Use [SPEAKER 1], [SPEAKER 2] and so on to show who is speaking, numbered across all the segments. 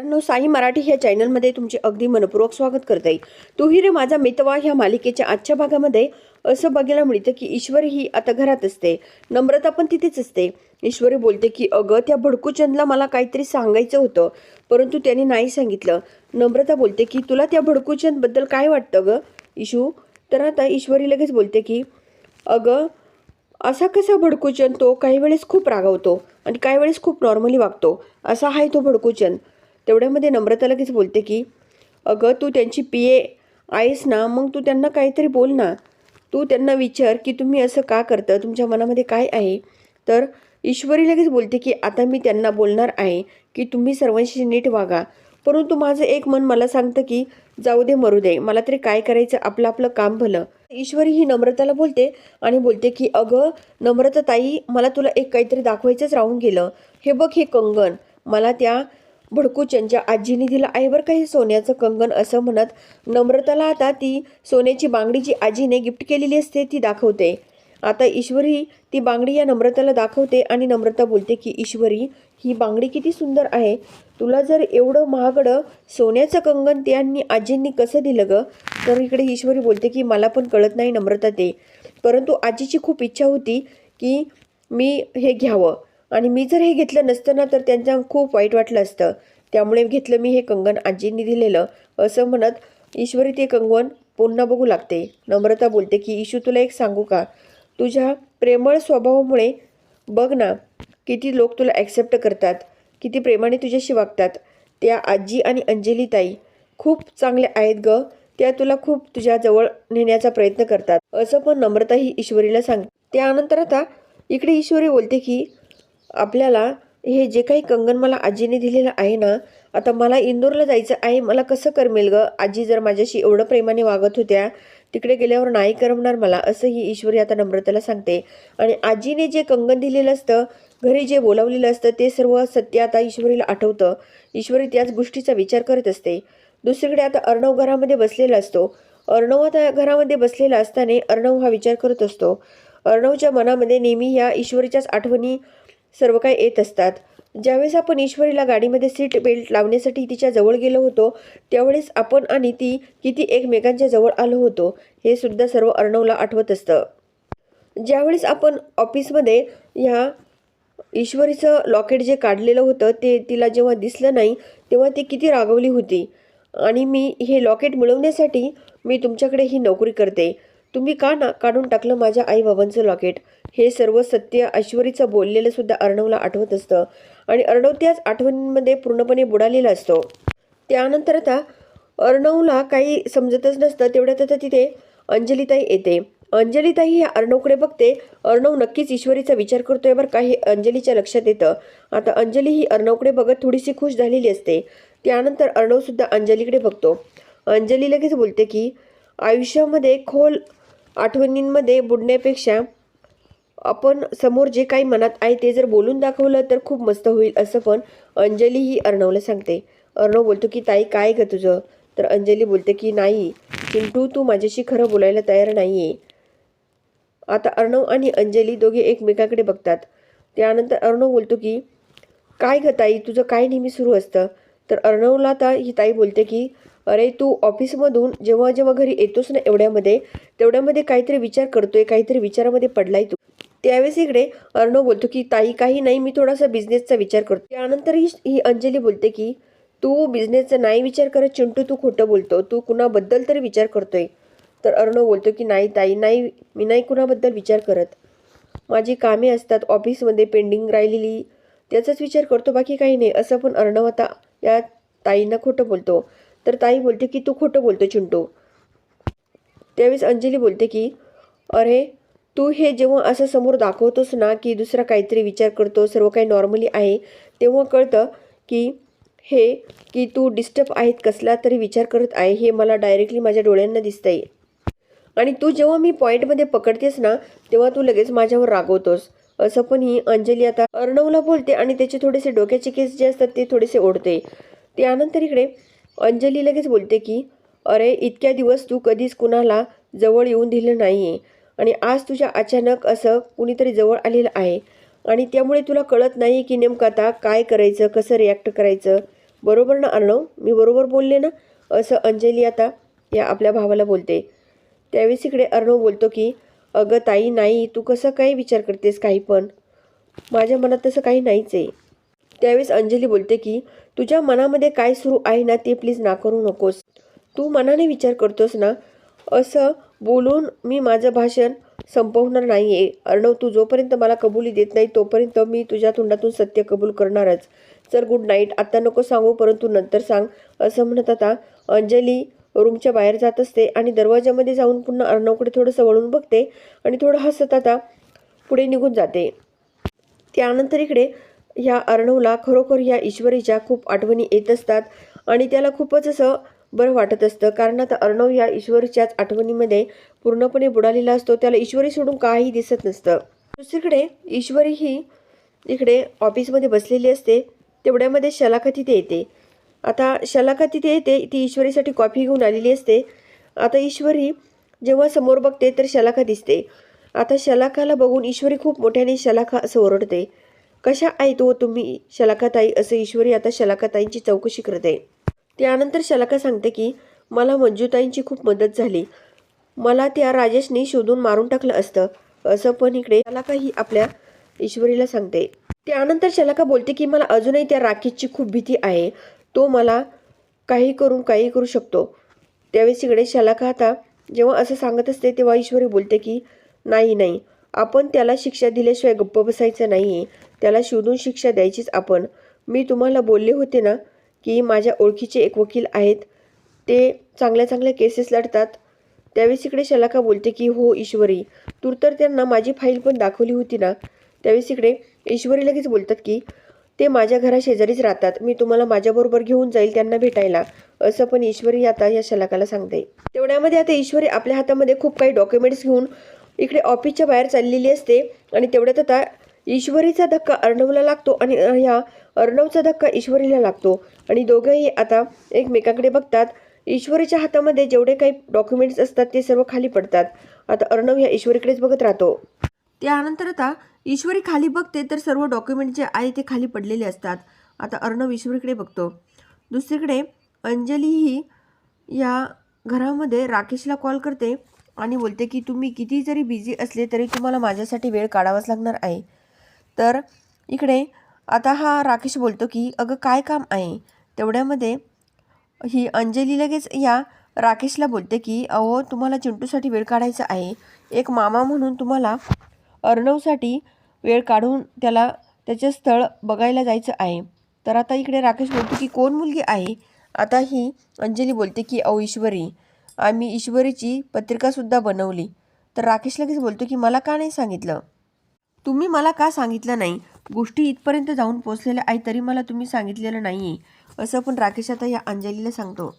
[SPEAKER 1] मित्रांनो साई मराठी ह्या चॅनलमध्ये तुमचे अगदी मनपूर्वक स्वागत करते. तुही रे माझा मितवा ह्या मालिकेच्या आजच्या भागामध्ये. असं बघायला मिळतं की ईश्वरी ही आता घरात असते. नम्रता पण तिथेच असते. ईश्वरी बोलते की अगं त्या भडकूचंदला मला काहीतरी सांगायचं होतं. परंतु त्याने नाही सांगितलं. नम्रता बोलते की तुला त्या भडकूचंदबद्दल काय वाटतं गं इशू तर आता ईश्वरी लगेच बोलते की अगं असा कसा भडकूचंद तो काही वेळेस खूप रागावतो आणि काही वेळेस खूप नॉर्मली वागतो. असा आहे तो भडकूचंद. तेवढ्यामध्ये नम्रता लगेच बोलते की अगं तू त्यांची पी ए आहेस ना मग तू त्यांना काहीतरी बोल ना. तू त्यांना विचार की तुम्ही असं का करतं? तुमच्या मनामध्ये काय आहे? तर ईश्वरी लगेच बोलते की आता मी त्यांना बोलणार आहे की तुम्ही सर्वांशी नीट वागा. परंतु माझं एक मन मला सांगतं की जाऊ दे मरू दे. मला तरी काय करायचं? आपलं आपलं काम भलं. ईश्वरी ही नम्रताला बोलते आणि बोलते की अगं नम्रता ताई मला तुला एक काहीतरी दाखवायचंच राहून गेलं. हे बघ हे कंगन मला त्या भडकूचंदच्या आजीने दिलं. आहे बरं काही सोन्याचं कंगन असं म्हणत नम्रताला आता ती सोन्याची बांगडी जी आजीने गिफ्ट केलेली असते ती दाखवते. आता ईश्वरी ती बांगडी या नम्रताला दाखवते आणि नम्रता बोलते की ईश्वरी ही बांगडी किती सुंदर आहे. तुला जर एवढं महागडं सोन्याचं कंगन त्यांनी आजींनी कसं दिलं ग? तर इकडे ईश्वरी बोलते की मला पण कळत नाही नम्रता ते. परंतु आजीची खूप इच्छा होती की मी हे घ्यावं. आणि मी जर हे घेतलं नसतं ना तर त्यांच्या खूप वाईट वाटलं असतं. त्यामुळे घेतलं मी हे कंगन आजींनी दिलेलं. असं म्हणत ईश्वरी ते कंगन पुन्हा बघू लागते. नम्रता बोलते की ईशू तुला एक सांगू का? तुझ्या प्रेमळ स्वभावामुळे बघ ना किती लोक तुला ॲक्सेप्ट करतात. किती प्रेमाने तुझ्याशी वागतात. त्या आजी आणि अंजली ताई खूप चांगल्या आहेत ग. त्या तुला खूप तुझ्याजवळ नेण्याचा प्रयत्न करतात. असं पण नम्रता ही ईश्वरीला सांग त्यानंतर आता इकडे ईश्वरी बोलते की आपल्याला हे जे काही कंगन मला आजीने दिलेलं आहे ना आता मला इंदोरला जायचं आहे मला कसं करमेल ग? आजी जर माझ्याशी एवढं प्रेमाने वागत होत्या तिकडे गेल्यावर नाही करमणार मला असं ही ईश्वरी आता नम्रतेला सांगते. आणि आजीने जे कंगन दिलेलं असतं घरी जे बोलावलेलं असतं ते सर्व सत्य आता ईश्वरीला आठवतं. ईश्वरी त्याच गोष्टीचा विचार करत असते. दुसरीकडे आता अर्णव घरामध्ये बसलेला असतो. अर्णव आता घरामध्ये बसलेला असताना अर्णव हा विचार करत असतो. अर्णवच्या मनामध्ये नेहमी ह्या ईश्वरीच्याच आठवणी सर्व काही येत असतात. ज्यावेळेस आपण ईश्वरीला गाडीमध्ये सीट बेल्ट लावण्यासाठी तिच्या जवळ गेलो होतो त्यावेळेस आपण आणि ती किती एकमेकांच्या जवळ आलो होतो हे सुद्धा सर्व अर्णवला आठवत असतं. ज्यावेळेस आपण ऑफिसमध्ये ह्या ईश्वरीचं लॉकेट जे काढलेलं होतं ते तिला जेव्हा दिसलं नाही तेव्हा ती किती रागवली होती. आणि मी हे लॉकेट मिळवण्यासाठी मी तुमच्याकडे ही नोकरी करते. तुम्ही का ना काढून टाकलं माझ्या आईबाबांचं लॉकेट? हे सर्व सत्य ऐश्वरीचं बोललेलं सुद्धा अर्णवला आठवत असतं आणि अर्णव त्याच आठवणींमध्ये पूर्णपणे बुडालेला असतो. त्यानंतर आता अर्णवला काही समजतच नसतं तेवढ्यात आता तिथे अंजलीताई येते. अंजलीताई ह्या अर्णवकडे बघते. अर्णव नक्कीच ईश्वरीचा विचार करतोय बरं काही अंजलीच्या लक्षात येतं. आता अंजली ही अर्णवकडे बघत थोडीशी खुश झालेली असते. त्यानंतर अर्णवसुद्धा अंजलीकडे बघतो. अंजली लगेच बोलते की आयुष्यामध्ये खोल आठवणींमध्ये बुडण्यापेक्षा आपण समोर जे काही मनात आहे ते जर बोलून दाखवलं तर खूप मस्त होईल असं पण अंजली ही अर्णवला सांगते. अर्णव बोलतो की ताई काय ग तुझं? तर अंजली बोलते की नाही चिंटू तू माझ्याशी खरं बोलायला तयार नाही आहे आता अर्णव आणि अंजली दोघे एकमेकाकडे बघतात. त्यानंतर अर्णव बोलतो की काय ग ताई तुझं काय नेहमी सुरू असतं? तर अर्णवला आता ही ताई बोलते की अरे तू ऑफिसमधून जेव्हा जेव्हा घरी येतोस ना एवढ्यामध्ये तेवढ्यामध्ये काहीतरी विचार करतोय काहीतरी विचारामध्ये पडलाय तू. त्यावेळेस इकडे अर्णव बोलतो की ताई काही नाही मी थोडासा बिझनेसचा विचार करतो. त्यानंतर ही ही अंजली बोलते की तू बिझनेसचा नाही विचार करत चिंटू तू खोटं बोलतो. तू कुणाबद्दल तरी विचार करतोय. तर अर्णव बोलतो की नाही ताई नाही मी नाही कुणाबद्दल विचार करत. माझी कामे असतात ऑफिसमध्ये पेंडिंग राहिलेली. त्याचाच विचार करतो बाकी काही नाही. असं पण अर्णव आता या ताईंना खोटं बोलतो. तर ताई बोलते की तू खोटं बोलतो चिंटू. त्यावेळेस अंजली बोलते की अरे तू हे जेव्हा असं समोर दाखवतोस ना की दुसरा काहीतरी विचार करतो सर्व काही नॉर्मली आहे तेव्हा कळतं की हे की तू डिस्टर्ब आहेत कसला तरी विचार करत आहे हे मला डायरेक्टली माझ्या डोळ्यांना दिसतंय. आणि तू जेव्हा मी पॉईंटमध्ये पकडतेस ना तेव्हा तू लगेच माझ्यावर रागवतोस. असं पण ही अंजली आता अर्णवला बोलते आणि त्याचे थोडेसे डोक्याचे केस जे असतात ते थोडेसे ओढते. त्यानंतर इकडे अंजली लगेच बोलते की अरे इतक्या दिवस तू कधीच कुणाला जवळ येऊन दिलं नाही आहे आणि आज तुझ्या अचानक असं कुणीतरी जवळ आलेलं आहे आणि त्यामुळे तुला कळत नाही की नेमकं आता काय करायचं कसं रिॲक्ट करायचं. बरोबर ना अर्णव? मी बरोबर बोलले ना? असं अंजली आता या आपल्या भावाला बोलते. त्यावेळेस इकडे अर्णव बोलतो की अगं ताई नाही तू कसं काही विचार करतेस काही पण? माझ्या मनात तसं काही नाहीच आहे. त्यावेळेस अंजली बोलते की तुझ्या मनामध्ये काय सुरू आहे ना ते प्लीज ना करू नकोस. तू मनाने विचार करतोस ना असं बोलून मी माझं भाषण संपवणार नाही आहे अर्णव तू जोपर्यंत मला कबुली देत नाही तोपर्यंत मी तुझ्या तोंडातून सत्य कबूल करणारच. चल गुड नाईट आत्ता नको सांगू परंतु नंतर सांग असं म्हणत आता अंजली रूमच्या बाहेर जात असते आणि दरवाजामध्ये जाऊन पुन्हा अर्णवकडे थोडंसं वळून बघते आणि थोडं हसत आता पुढे निघून जाते. त्यानंतर इकडे ह्या अर्णवला खरोखर ह्या ईश्वरीच्या खूप आठवणी येत असतात आणि त्याला खूपच असं बरं वाटत असतं. कारण आता अर्णव या ईश्वरीच्याच आठवणीमध्ये पूर्णपणे बुडालेला असतो. त्याला ईश्वरी सोडून काही दिसत नसतं. दुसरीकडे ईश्वरी ही इकडे ऑफिसमध्ये बसलेली असते. तेवढ्यामध्ये शलाखा तिथे येते. आता शलाखा तिथे येते ती ईश्वरीसाठी कॉफी घेऊन आलेली असते. आता ईश्वरी जेव्हा समोर बघते तर शलाखा दिसते. आता शलाखाला बघून ईश्वरी खूप मोठ्याने शलाखा असं ओरडते. कशा आहेत तो? तुम्ही शलाकाताई असं ईश्वरी आता शलाकाताईंची चौकशी करते. त्यानंतर शलाका सांगते की मला मंजूताईंची खूप मदत झाली. मला त्या राजेशनी शोधून मारून टाकलं असतं. असं पण इकडे शलाका ही आपल्या ईश्वरीला सांगते. त्यानंतर शलाका बोलते की मला अजूनही त्या राकेशची खूप भीती आहे. तो मला काही करून काही करू शकतो. त्यावेळेस इकडे शलाका आता जेव्हा असं सांगत असते तेव्हा ईश्वरी बोलते की नाही नाही. आपण त्याला शिक्षा दिल्याशिवाय गप्प बसायचं नाही आहे त्याला शोधून शिक्षा द्यायचीच आपण. मी तुम्हाला बोलले होते ना की माझ्या ओळखीचे एक वकील आहेत. ते चांगल्या चांगल्या केसेस लढतात. त्यावेळेस इकडे शलाका बोलते की हो ईश्वरी. तू तर त्यांना माझी फाईल पण दाखवली होती ना. त्यावेळेस इकडे ईश्वरी लगेच बोलतात की ते माझ्या घरा शेजारीच राहतात. मी तुम्हाला माझ्याबरोबर घेऊन जाईल त्यांना भेटायला. असं पण ईश्वरी आता या शलाकाला सांगते. तेवढ्यामध्ये आता ईश्वरी आपल्या हातामध्ये खूप काही डॉक्युमेंट्स घेऊन इकडे ऑफिसच्या बाहेर चाललेली असते. आणि तेवढ्यात आता ईश्वरीचा धक्का अर्णवला लागतो आणि ह्या अर्णवचा धक्का ईश्वरीला लागतो. आणि दोघंही आता एकमेकाकडे बघतात. ईश्वरीच्या हातामध्ये जेवढे काही डॉक्युमेंट्स असतात ते सर्व खाली पडतात. आता अर्णव ह्या ईश्वरीकडेच बघत राहतो. त्यानंतर आता ईश्वरी खाली बघते तर सर्व डॉक्युमेंट जे आहे ते खाली पडलेले असतात. आता अर्णव ईश्वरीकडे बघतो. दुसरीकडे अंजली ही या घरामध्ये राकेशला कॉल करते आणि बोलते की तुम्ही किती जरी बिझी असले तरी तुम्हाला माझ्यासाठी वेळ काढावाच लागणार आहे. तर इकडे आता हा राकेश बोलतो की अगं काय काम आहे? तेवढ्यामध्ये ही अंजली लगेच या राकेशला बोलते की अहो तुम्हाला चिंटूसाठी वेळ काढायचा आहे. एक मामा म्हणून तुम्हाला अर्णवसाठी वेळ काढून त्याला त्याचे स्थळ बघायला जायचं आहे. तर आता इकडे राकेश बोलतो की कोण मुलगी आहे? आता ही अंजली बोलते की अहो ईश्वरी. आम्ही ईश्वरीची पत्रिकासुद्धा बनवली. तर राकेश लगेच बोलतो की मला का नाही सांगितलं? तुम्ही मला का सांगितलं नाही? गोष्टी इथपर्यंत जाऊन पोचलेल्या आहे तरी मला तुम्ही सांगितलेलं नाही आहे असं पण राकेश आता या अंजलीला सांगतो.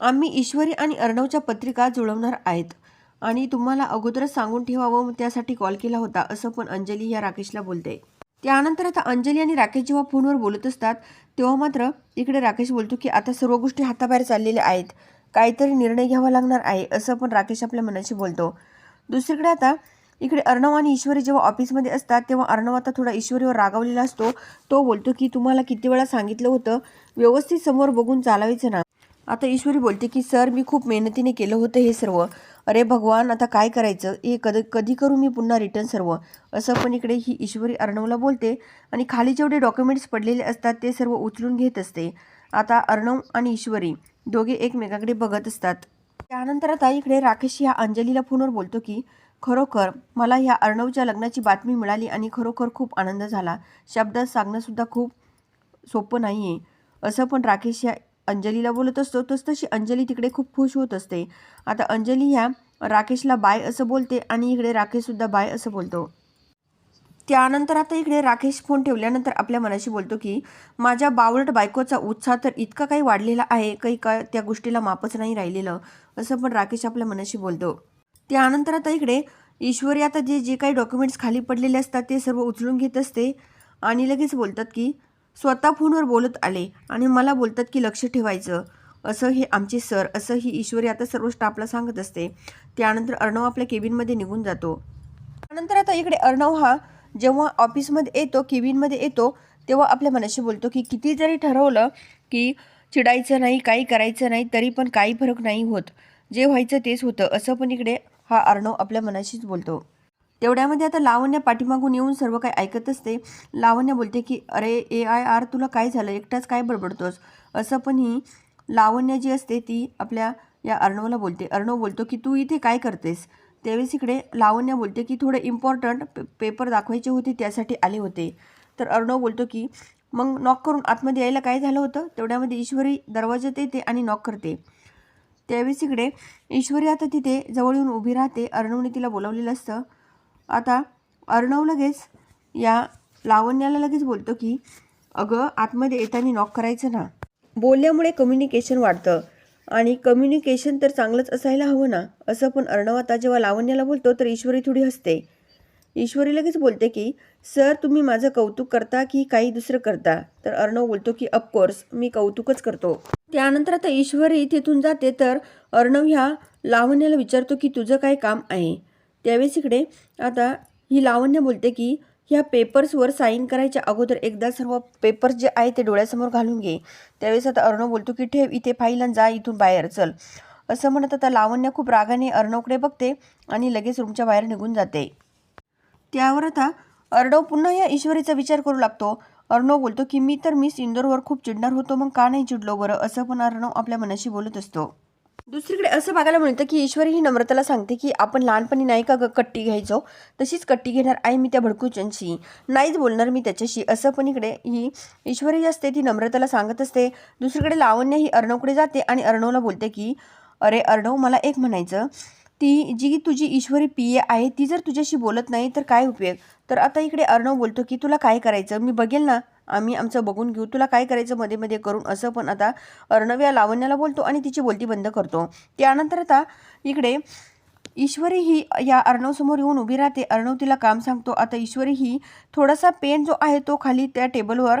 [SPEAKER 1] आम्ही ईश्वरी आणि अर्णवच्या पत्रिका जुळवणार आहेत आणि तुम्हाला अगोदरच सांगून ठेवावं त्यासाठी कॉल केला होता असं पण अंजली या राकेशला बोलते. त्यानंतर आता अंजली आणि राकेश जेव्हा फोनवर बोलत असतात तेव्हा मात्र इकडे राकेश बोलतो की आता सर्व गोष्टी हाताबाहेर चाललेल्या आहेत. काहीतरी निर्णय घ्यावा लागणार आहे असं पण राकेश आपल्या मनाशी बोलतो. दुसरीकडे आता इकडे अर्णव आणि ईश्वरी जेव्हा ऑफिसमध्ये असतात तेव्हा अर्णव आता थोडा ईश्वरीवर रागावलेला असतो. तो बोलतो की तुम्हाला किती वेळा सांगितलं होतं? व्यवस्थित समोर बघून चालावायचं ना. आता ईश्वरी बोलते की सर मी खूप मेहनतीने केलं होतं हे सर्व. अरे भगवान आता काय करायचं? हे कधी कधी करू मी पुन्हा रिटर्न सर्व? असं पण इकडे ही ईश्वरी अर्णवला बोलते आणि खाली जेवढे डॉक्युमेंट्स पडलेले असतात ते सर्व उचलून घेत असते. आता अर्णव आणि ईश्वरी दोघे एकमेकाकडे बघत असतात. त्यानंतर आता इकडे राकेश ह्या अंजलीला फोनवर बोलतो की खरोखर मला ह्या अर्णवच्या लग्नाची बातमी मिळाली आणि खरोखर खूप आनंद झाला. शब्दात सांगणंसुद्धा खूप सोपं नाही आहे असं पण राकेश या अंजलीला बोलत असतो तस तशी अंजली तिकडे खूप खुश होत असते. आता अंजली ह्या राकेशला बाय असं बोलते आणि इकडे राकेशसुद्धा बाय असं बोलतो. त्यानंतर आता इकडे राकेश फोन ठेवल्यानंतर आपल्या मनाशी बोलतो की माझ्या बावळट बायकोचा उत्साह तर इतका काही वाढलेला आहे काही का त्या गोष्टीला मापच नाही राहिलेलं असं पण राकेश आपल्या मनाशी बोलतो. त्यानंतर आता इकडे ईश्वरी आता जे जे काही डॉक्युमेंट्स खाली पडलेले असतात ते सर्व उचलून घेत असते आणि लगेच बोलतात की स्वतः फोनवर बोलत आले आणि मला बोलतात की लक्ष ठेवायचं. असं हे आमचे सर असं ही ईश्वरी आता सर्व स्टाफला सांगत असते. त्यानंतर अर्णव आपल्या केबिनमध्ये निघून जातो. त्यानंतर आता इकडे अर्णव हा जेव्हा ऑफिसमध्ये येतो केबिनमध्ये येतो तेव्हा आपल्या मनाशी बोलतो की किती जरी ठरवलं की चिडायचं नाही काही करायचं नाही तरी पण काही फरक नाही होत. जे व्हायचं तेच होतं. असं पण इकडे हा अर्णव आपल्या मनाशीच बोलतो. तेवढ्यामध्ये आता लावण्य पाठीमागून येऊन सर्व काही ऐकत असते. लावण्य बोलते की अरे ए आय आर तुला काय झालं? एकटाच काय बडबडतोस? असं पण ही लावण्य जी असते ती आपल्या या अर्णवला बोलते. अर्णव बोलतो की तू इथे काय करतेस? त्यावेळेस इकडे लावण्य बोलते की थोडे इम्पॉर्टंट पे पेपर दाखवायचे होते त्यासाठी आले होते. तर अर्णव बोलतो की मग नॉक करून आतमध्ये यायला काय झालं होतं? तेवढ्यामध्ये ईश्वरी दरवाजात येते आणि नॉक करते. त्यावेळेस इकडे ईश्वरी आता तिथे जवळ येऊन उभी राहते. अर्णवने तिला बोलावलेलं असतं. आता अर्णव लगेच या लावण्याला लगेच बोलतो की अगं आतमध्ये येताना नॉक करायचं ना. बोलल्यामुळे कम्युनिकेशन वाढतं. आणि कम्युनिकेशन तर चांगलंच असायला हवं ना? असं पण अर्णव आता जेव्हा लावण्याला बोलतो तर ईश्वरी थोडी हसते. ईश्वरी लगेच बोलते की सर तुम्ही माझं कौतुक करता की काही दुसरं करता? तर अर्णव बोलतो की ऑफकोर्स मी कौतुकच करतो. त्यानंतर आता ईश्वरी तिथून जाते तर अर्णव ह्या लावण्याला विचारतो की तुझं काय काम आहे? त्यावेळेस इकडे आता ही लावण्य बोलते की ह्या पेपर्सवर साईन करायच्या अगोदर एकदा सर्व पेपर्स जे आहे ते डोळ्यासमोर घालून घे. त्यावेळेस आता अर्णव बोलतो की ठेव इथे फाईल आणि जा इथून बाहेर चल. असं म्हणत आता लावण्य खूप रागाने अर्णवकडे बघते आणि लगेच रूमच्या बाहेर निघून जाते. त्यावर आता अर्णव पुन्हा या ईश्वरीचा विचार करू लागतो. अर्णव बोलतो की मी तर मिस इंदोरवर खूप चिडणार होतो मग का नाही चिडलो बरं? असं पण अर्णव आपल्या मनाशी बोलत असतो. दुसरीकडे असं बघायला मिळतं की ईश्वरी ही नम्रताला सांगते की आपण लहानपणी नाही का कट्टी घ्यायचो? तशीच कट्टी घेणार आहे मी त्या भडकूचंशी नाहीच बोलणार मी त्याच्याशी. असं पण इकडे ही ईश्वरी जी असते ती नम्रताला सांगत असते. दुसरीकडे लावण्य ही अर्णवकडे जाते आणि अर्णवला बोलते की अरे अर्णव मला एक म्हणायचं. ती जी तुझी ईश्वरी पी ए आहे ती जर तुझ्याशी बोलत नाही तर काय उपयोग? तर आता इकडे अर्णव बोलतो की तुला काय करायचं? मी बघेल ना. आम्ही आमचं बघून घेऊ. तुला काय करायचं मध्ये मध्ये करून? असं पण आता अर्णव या लावण्याला बोलतो आणि तिची बोलती बंद करतो. त्यानंतर आता इकडे ईश्वरी ही या अर्णवसमोर येऊन उभी राहते. अर्णव तिला काम सांगतो. आता ईश्वरी ही थोडासा पेन जो आहे तो खाली त्या टेबलवर